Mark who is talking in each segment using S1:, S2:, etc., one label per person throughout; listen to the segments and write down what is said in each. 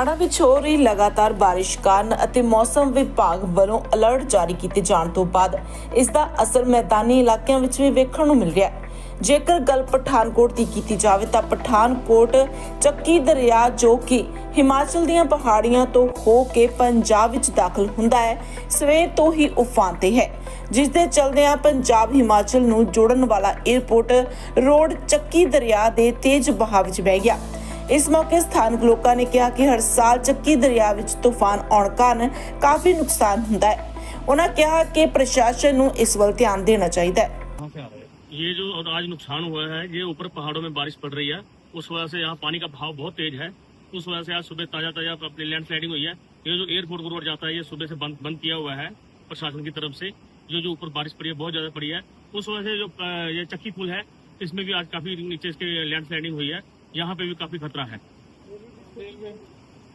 S1: ਪਹਾੜਾਂ ਵਿੱਚ ਹੋ ਰਹੀ ਲਗਾਤਾਰ ਬਾਰਿਸ਼ ਕਾਰਨ ਅਤੇ ਮੌਸਮ ਵਿਭਾਗ ਵੱਲੋਂ ਅਲਰਟ ਜਾਰੀ ਕੀਤੇ ਜਾਣ ਤੋਂ ਬਾਅਦ ਇਸ ਦਾ ਅਸਰ ਮੈਦਾਨੀ ਇਲਾਕਿਆਂ ਵਿੱਚ ਵੀ ਵੇਖਣ ਨੂੰ ਮਿਲ ਰਿਹਾ ਹੈ। ਜੇਕਰ ਗੱਲ ਪਠਾਨਕੋਟ ਦੀ ਕੀਤੀ ਜਾਵੇ ਤਾਂ ਪਠਾਨਕੋਟ, ਚੱਕੀ, ਦਰਿਆ ਜੋ ਕਿ ਹਿਮਾਚਲ ਦੀਆਂ ਪਹਾੜੀਆਂ ਤੋਂ ਹੋ ਕੇ ਪੰਜਾਬ ਵਿੱਚ ਦਾਖਲ ਹੁੰਦਾ ਹੈ, ਸਵੇਰ ਤੋਂ ਹੀ ਉਫਾਨ ਤੇ ਹੈ। ਜਿਸ ਦੇ ਚਲਦਿਆਂ ਪੰਜਾਬ, ਹਿਮਾਚਲ ਨੂੰ ਜੋੜਨ ਵਾਲਾ 에ਅਰਪੋਰਟ ਰੋਡ ਚੱਕੀ ਦਰਿਆ ਦੇ ਤੇਜ਼ ਬਹਾਵ ਵਿੱਚ ਵਹਿ ਗਿਆ। ਇਸ ਮੌਕੇ ਸਥਾਨਕ ਲੋਕਾਂ ਨੇ ਕਿਹਾ ਕਿ ਹਰ ਸਾਲ ਚੱਕੀ ਦਰਿਆ ਵਿੱਚ ਤੂਫਾਨ ਆਉਣ ਕਾਰਨ ਕਾਫੀ ਨੁਕਸਾਨ ਹੁੰਦਾ ਹੈ ਉਹਨਾਂ ਕਿਹਾ ਕਿ ਪ੍ਰਸ਼ਾਸਨ ਨੂੰ ਇਸ ਵੱਲ ਧਿਆਨ ਦੇਣਾ ਚਾਹੀਦਾ ਹੈ
S2: कहाँ से आ रहे हैं
S3: ये जो और आज नुकसान हुआ है ये ऊपर पहाड़ों में बारिश पड़ रही है उस वजह से यहाँ पानी का बहाव बहुत तेज है उस वजह से आज सुबह ताजा ताजा अपनी लैंड स्लाइडिंग हुई है ये जो एयरपोर्ट को रोड जाता है ये सुबह से बंद बंद किया हुआ है प्रशासन की तरफ से जो जो ऊपर बारिश पड़ी है बहुत ज्यादा पड़ी है उस वजह से जो अ, ये चक्की पुल है इसमें भी आज काफी नीचे इसके लैंड स्लाइडिंग हुई है यहाँ पे भी काफी खतरा है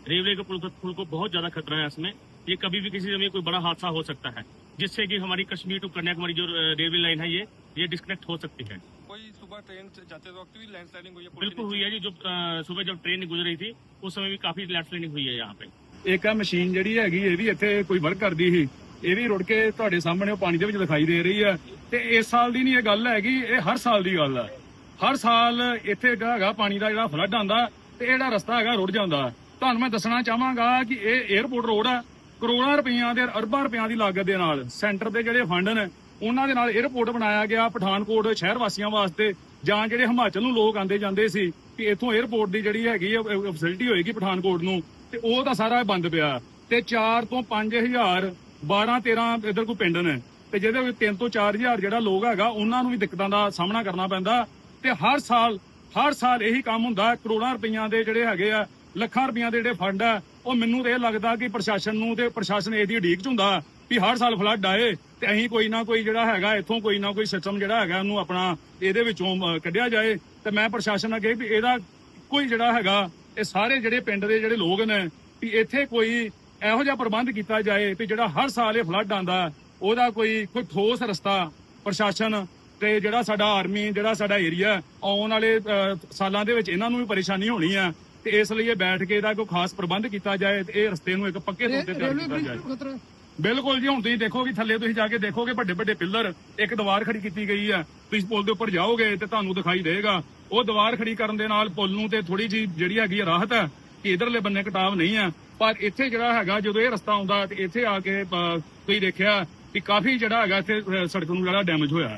S3: रेलवे के पुल को पुल को बहुत ज्यादा खतरा है इसमें ये कभी भी किसी समय कोई बड़ा हादसा हो सकता है जिससे कि हमारी कश्मीर टू कन्याकुमारी जो अ, रेलवे लाइन है ये ये डिस्कनेक्ट हो सकती है
S2: कोई सुबह ट्रेन से जाते वक्त भी लैंड स्लाइडिंग हुई है पुल के
S3: बिल्कुल
S2: नीचे?
S3: हुई है जी जो अ, सुबह जब ट्रेन गुजर रही थी उस समय भी काफी लैंडस्लाइडिंग हुई है यहाँ पे
S4: ਇੱਕ ਆ ਮਸ਼ੀਨ ਜਿਹੜੀ ਹੈਗੀ ਇਹ ਵੀ ਇੱਥੇ ਕੋਈ ਵਰਕ ਕਰਦੀ ਸੀ ਇਹ ਵੀ ਰੁੜ ਕੇ ਤੁਹਾਡੇ ਸਾਹਮਣੇ ਉਹ ਪਾਣੀ ਦੇ ਵਿੱਚ ਦਿਖਾਈ ਦੇ ਰਹੀ ਹੈ ਤੇ ਇਸ ਸਾਲ ਦੀ ਨਹੀਂ ਇਹ ਗੱਲ ਹੈਗੀ ਇਹ ਹਰ ਸਾਲ ਦੀ ਗੱਲ ਹੈ ਹਰ ਸਾਲ ਇੱਥੇ ਜਿਹੜਾ ਹੈਗਾ ਪਾਣੀ ਦਾ ਜਿਹੜਾ ਫਲੱਡ ਆਉਂਦਾ ਤੇ ਜਿਹੜਾ ਰਸਤਾ ਹੈਗਾ ਰੁੜ ਜਾਂਦਾ। ਤੁਹਾਨੂੰ ਮੈਂ ਦੱਸਣਾ ਚਾਹਾਂਗਾ ਕਿ ਇਹ 에어ਪੋਰਟ ਰੋਡ ਆ, ਕਰੋੜਾਂ ਰੁਪਈਆ ਦੇ ਅਰਬਾਂ ਰੁਪਈਆਂ ਦੀ ਲਾਗਤ ਦੇ ਨਾਲ ਸੈਂਟਰ ਦੇ ਜਿਹੜੇ ਫੰਡ ਨੇ, ਉਹਨਾਂ ਦੇ ਨਾਲ 에어ਪੋਰਟ ਬਣਾਇਆ ਗਿਆ ਪਠਾਨਕੋਟ ਸ਼ਹਿਰ ਵਾਸੀਆਂ ਵਾਸਤੇ, ਜਾਂ ਜਿਹੜੇ ਹਿਮਾਚਲ ਨੂੰ ਲੋਕ ਆਂਦੇ ਜਾਂਦੇ ਸੀ ਕਿ ਇੱਥੋਂ 에어ਪੋਰਟ ਦੀ ਜਿਹੜੀ ਹੈਗੀ ਫੈਸਿਲਿਟੀ ਹੋਏਗੀ ਪਠਾਨਕੋਟ ਨੂੰ, ਤੇ ਉਹ ਤਾਂ ਸਾਰਾ ਬੰਦ ਪਿਆ। ਤੇ 4 ਤੋਂ 5000 12 13 ਇਧਰ ਕੋਈ ਪਿੰਡ ਨੇ, ਤੇ ਜਿਹਦੇ ਵਿੱਚ 3 ਤੋਂ 4000 ਜਿਹੜਾ ਲੋਕ ਹੈਗਾ, ਉਹਨਾਂ ਨੂੰ ਵੀ ਦਿੱਕਤਾਂ ਦਾ ਸਾਹਮਣਾ ਕਰਨਾ ਪੈਂਦਾ। ਤੇ ਹਰ ਸਾਲ ਹਰ ਸਾਲ ਇਹੀ ਕੰਮ ਹੁੰਦਾ ਕਰੋੜਾਂ ਰੁਪਈਆਂ ਦੇ ਜਿਹੜੇ ਹੈਗੇ ਆ, ਲੱਖਾਂ ਰੁਪਈਆਂ ਦੇ ਜਿਹੜੇ ਫੰਡ ਆ, ਉਹ ਮੈਨੂੰ ਤੇ ਇਹ ਲੱਗਦਾ ਕਿ ਪ੍ਰਸ਼ਾਸਨ ਨੂੰ ਤੇ ਪ੍ਰਸ਼ਾਸਨ ਇਹਦੀ ਉਡੀਕ ਚ ਹੁੰਦਾ ਵੀ ਹਰ ਸਾਲ ਫਲੱਡ ਆਏ ਤੇ ਅਸੀਂ ਕੋਈ ਨਾ ਕੋਈ ਜਿਹੜਾ ਹੈਗਾ, ਇੱਥੋਂ ਕੋਈ ਨਾ ਕੋਈ ਸਿਸਟਮ ਜਿਹੜਾ ਹੈਗਾ ਉਹਨੂੰ ਆਪਣਾ ਇਹਦੇ ਵਿੱਚੋਂ ਕੱਢਿਆ ਜਾਏ ਤੇ ਮੈਂ ਪ੍ਰਸ਼ਾਸਨ ਅੱਗੇ ਵੀ ਇਹਦਾ ਕੋਈ ਜਿਹੜਾ ਹੈਗਾ, ਇਹ ਸਾਰੇ ਜਿਹੜੇ ਪਿੰਡ ਦੇ ਜਿਹੜੇ ਲੋਕ ਨੇ ਵੀ ਇੱਥੇ ਕੋਈ ਇਹੋ ਜਿਹਾ ਪ੍ਰਬੰਧ ਕੀਤਾ ਜਾਏ ਵੀ ਜਿਹੜਾ ਹਰ ਸਾਲ ਇਹ ਫਲੱਡ ਆਂਦਾ ਉਹਦਾ ਕੋਈ ਕੋਈ ਠੋਸ ਰਸਤਾ ਪ੍ਰਸ਼ਾਸਨ ਤੇ ਜਿਹੜਾ ਸਾਡਾ ਆਰਮੀ ਜਿਹੜਾ ਸਾਡਾ ਏਰੀਆ ਆਉਣ ਵਾਲੇ ਸਾਲਾਂ ਦੇ ਵਿੱਚ ਇਹਨਾਂ ਨੂੰ ਵੀ ਪਰੇਸ਼ਾਨੀ ਹੋਣੀ ਆ ਤੇ ਇਸ ਲਈ ਇਹ ਬੈਠ ਕੇ ਇਹਦਾ ਕੋਈ ਖਾਸ ਪ੍ਰਬੰਧ ਕੀਤਾ ਜਾਏ ਤੇ ਇਹ ਰਸਤੇ ਨੂੰ ਇੱਕ ਪੱਕੇ ਤੌਰ ਤੇ ਤਿਆਰ ਕੀਤਾ ਜਾਏ। ਬਿਲਕੁਲ ਜੀ ਹੁਣ ਤੁਸੀਂ ਦੇਖੋਗੇ ਥੱਲੇ ਤੁਸੀਂ ਜਾ ਕੇ ਦੇਖੋਗੇ ਵੱਡੇ ਵੱਡੇ ਪਿੱਲਰ ਇੱਕ ਦੀਵਾਰ ਖੜੀ ਕੀਤੀ ਗਈ ਆ। ਤੁਸੀਂ ਪੁਲ ਦੇ ਉੱਪਰ ਜਾਓਗੇ ਤੇ ਤੁਹਾਨੂੰ ਦਿਖਾਈ ਦੇਗਾ ਉਹ ਦੀਵਾਰ ਖੜੀ ਕਰਨ ਦੇ ਨਾਲ ਪੁਲ ਨੂੰ ਤੇ ਥੋੜੀ ਜੀ ਜਿਹੜੀ ਹੈਗੀ ਰਾਹਤ ਹੈ ਕਿ ਇਧਰਲੇ ਬੰਨੇ ਕਟਾਵ ਨਹੀਂ ਆ। ਪਰ ਇੱਥੇ ਜਿਹੜਾ ਹੈਗਾ ਜਦੋਂ ਇਹ ਰਸਤਾ ਆਉਂਦਾ ਤੇ ਇੱਥੇ ਆ ਕੇ ਤੁਸੀਂ ਦੇਖਿਆ ਕਿ ਕਾਫੀ ਜਿਹੜਾ ਹੈਗਾ ਇੱਥੇ ਸੜਕ ਨੂੰ ਜਿਹੜਾ ਡੈਮੇਜ ਹੋਇਆ।